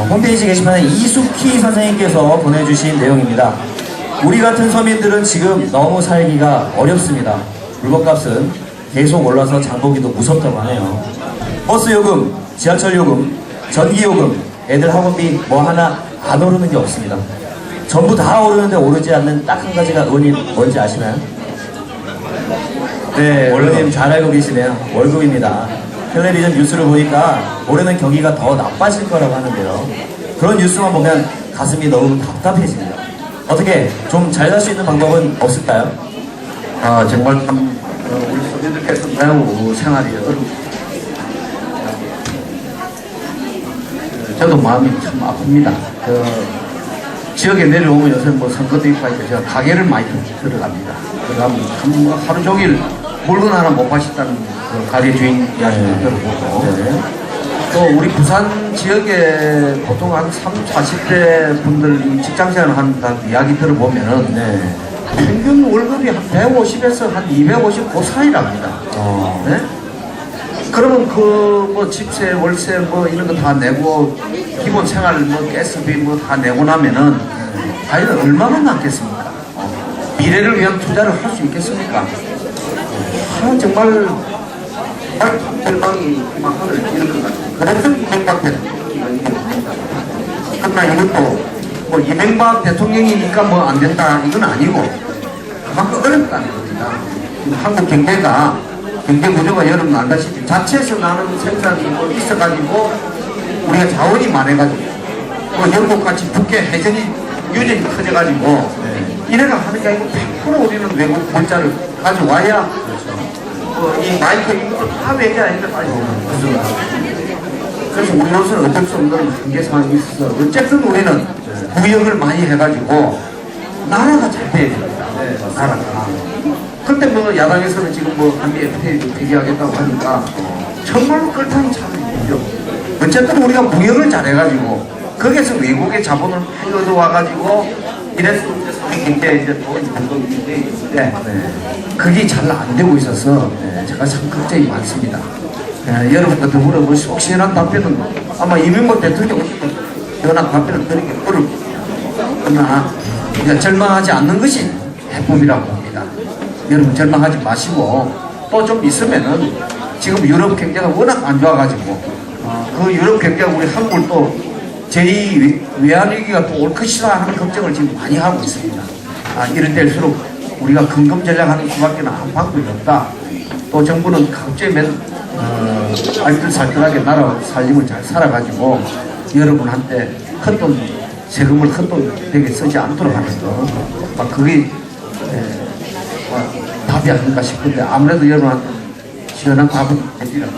어, 홈페이지 게시판에 이숙희 선생님께서 보내주신 내용입니다. 우리 같은 서민들은 지금 너무 살기가 어렵습니다. 물건값은 계속 올라서 장보기도 무섭다고 하네요. 버스 요금, 지하철 요금, 전기 요금, 애들 학원비 뭐 하나 안 오르는 게 없습니다. 전부 다 오르는데 오르지 않는 딱 한 가지가 의원님 뭔지 아시나요? 네, 의원님 잘 알고 계시네요. 월급입니다. 텔레비전 뉴스를 보니까 올해는 경기가 더 나빠질 거라고 하는데요. 그런 뉴스만 보면 가슴이 너무 답답해집니다. 어떻게 좀 잘 살 수 있는 방법은 없을까요? 아, 정말 참, 어, 우리 소비들께서 매우 생활이 어렵습니다. 어, 저도 마음이 참 아픕니다. 그, 지역에 내려오면 요새 뭐 선거도 있고 하니까 제가 가게를 많이 들어갑니다. 들어가면 참뭐 하루 종일 물건 하나 못 파셨다는 그 가게 주인 이야기도 네. 들어보고 네. 또 우리 부산 지역에 보통 한 30, 40대 분들 직장 생활 한다는 이야기 들어보면은 네. 평균 월급이 한 150에서 한 250, 그 사이랍니다. 어, 네? 그러면 그 뭐 집세, 월세 뭐 이런 거 다 내고 기본 생활 뭐 가스비 뭐 다 내고 나면은 과연 얼마나 남겠습니까? 미래를 위한 투자를 할 수 있겠습니까? 아, 정말 절망이 막 하늘을 찌는 것 같아요. 그래서 이명박 대통령입니다. 그러나 이것도 뭐 이명박 대통령이니까 뭐 안 된다 이건 아니고 그만큼 어렵다는 겁니다. 한국 경제가 경제 구조가 여러분 알다시피 자체에서 나는 생산이 뭐 있어가지고 우리가 자원이 많아가지고 뭐 영국같이 북해 해전이 유전이 커져가지고 이래가 하는 게 아니고 100% 우리는 외국 물자를 가져와야 어, 이 마이크 이것도 다 외겨야 이렇게 가지고 그래서 우리로서는 어쩔 수 없는 한계 상황이 있어서 어쨌든 우리는 무역을 많이 해가지고 나라가 잘 돼야 됩니다. 나라가. 근데 뭐 야당에서는 지금 뭐 한미 FTA 폐기하겠다고 하니까 정말로 끌타기 참 있죠. 어쨌든 우리가 무역을 잘해가지고 거기에서 외국의 자본을 많이 얻어와가지고 이래서 우 리 경제 이제 또 운동이 돼 있는데 그게 잘 안 되고 있어서 제가 참 걱정이 많습니다. 예, 여러분과 더불어 뭐속 시원한 답변은 아마 이명박 대통령 시원한 답변을 드리기 어렵고 그러나 우리가 절망하지 않는 것이 해법이라고 봅니다. 여러분 절망하지 마시고 또 좀 있으면은 지금 유럽 경제가 워낙 안 좋아가지고 어, 그 유럽 경제가 우리 한국을 또 제2 외환위기가 또 올 것이라 하는 걱정을 지금 많이 하고 있습니다. 아, 이런 때일수록 우리가 근검 전략하는 수밖에 는 방법이 없다. 또 정부는 맨, 어, 알뜰살뜰하게 나라 살림을 잘 살아가지고 여러분한테 헛돈, 세금을 헛돈 되게 쓰지 않도록 하는 거. 막 그게, 에, 뭐 답이 아닌가 싶은데 아무래도 여러분한테 시원한 답은 해드리라고.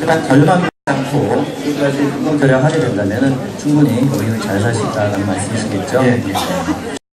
일단 절망하지 않고 끝까지 긍정절약하게 된다면 충분히 우리는 잘살 수 있다는 말씀이시겠죠? 예, 예.